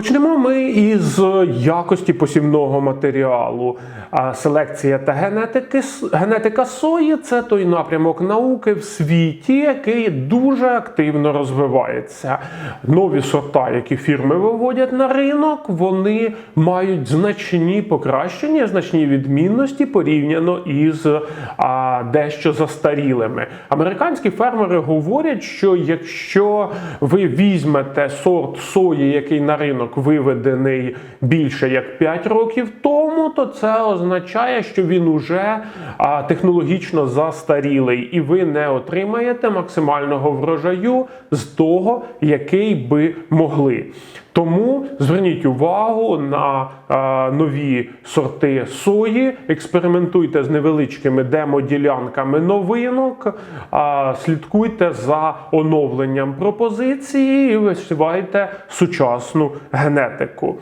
Почнемо ми із якості посівного матеріалу. Селекція та генетика сої це той напрямок науки в світі, який дуже активно розвивається. Нові сорта, які фірми виводять на ринок, вони мають значні покращення, значні відмінності порівняно із а, дещо застарілими. Американські фермери говорять, що якщо ви візьмете сорт сої, який на ринок виведений більше як 5 років тому, то це означає, що він уже технологічно застарілий, і ви не отримаєте максимального врожаю з того, який би могли. Тому зверніть увагу на е, нові сорти сої, експериментуйте з невеличкими демоділянками новинок, е, слідкуйте за оновленням пропозиції і висівайте сучасну генетику.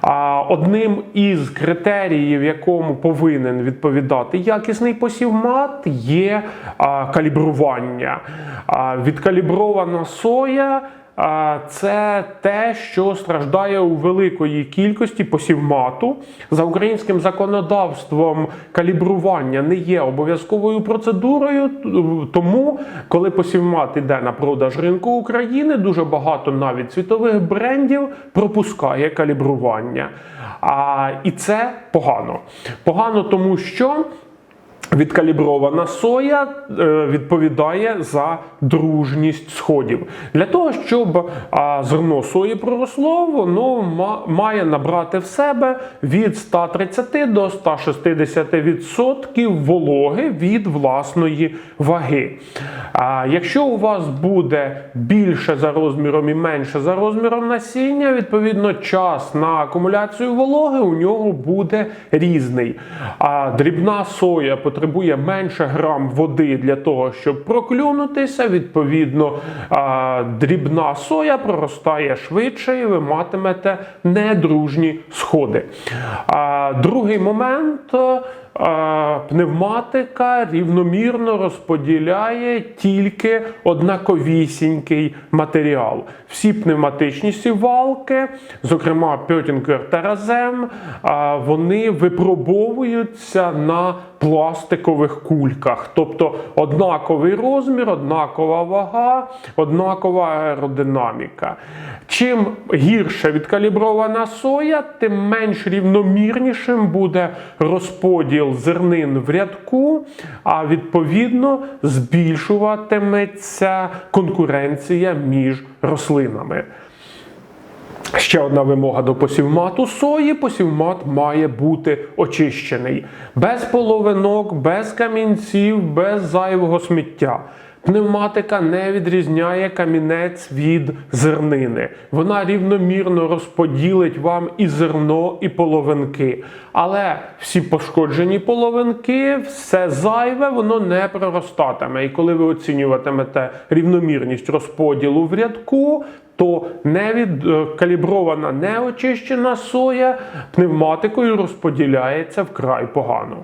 А одним із критеріїв, якому повинен відповідати якісний посівмат, є а, калібрування. А, відкалібрована соя. Це те, що страждає у великої кількості посівмату. За українським законодавством калібрування не є обов'язковою процедурою. Тому, коли посівмат іде на продаж ринку України, дуже багато навіть світових брендів пропускає калібрування. А, І це погано. Погано, тому що. Відкалібрована соя е, відповідає за дружність сходів. Для того, щоб зерно сої проросло, воно має набрати в себе від 130 до 160% вологи від власної ваги. Якщо у вас буде більше за розміром і менше за розміром насіння, відповідно час на акумуляцію вологи у нього буде різний. А дрібна соя потребує менше грам води для того, щоб проклюнутися. Відповідно, дрібна соя проростає швидше, і ви матимете недружні сходи. Другий момент. Пневматика рівномірно розподіляє тільки однаковісінький матеріал. Всі пневматичні сівалки, зокрема Пьотінкер та Разем, вони випробовуються на пластикових кульках, тобто однаковий розмір, однакова вага, однакова аеродинаміка. Чим гірше відкалібрована соя, тим менш рівномірнішим буде розподіл зернин в рядку, а відповідно збільшуватиметься конкуренція між рослинами. Ще одна вимога до посівмату сої. Посівмат має бути очищений. Без половинок, без камінців, без зайвого сміття. Пневматика не відрізняє камінець від зернини. Вона рівномірно розподілить вам і зерно, і половинки. Але всі пошкоджені половинки, все зайве, воно не проростатиме. І коли ви оцінюватимете рівномірність розподілу в рядку, то невідкалібрована, неочищена соя пневматикою розподіляється вкрай погано.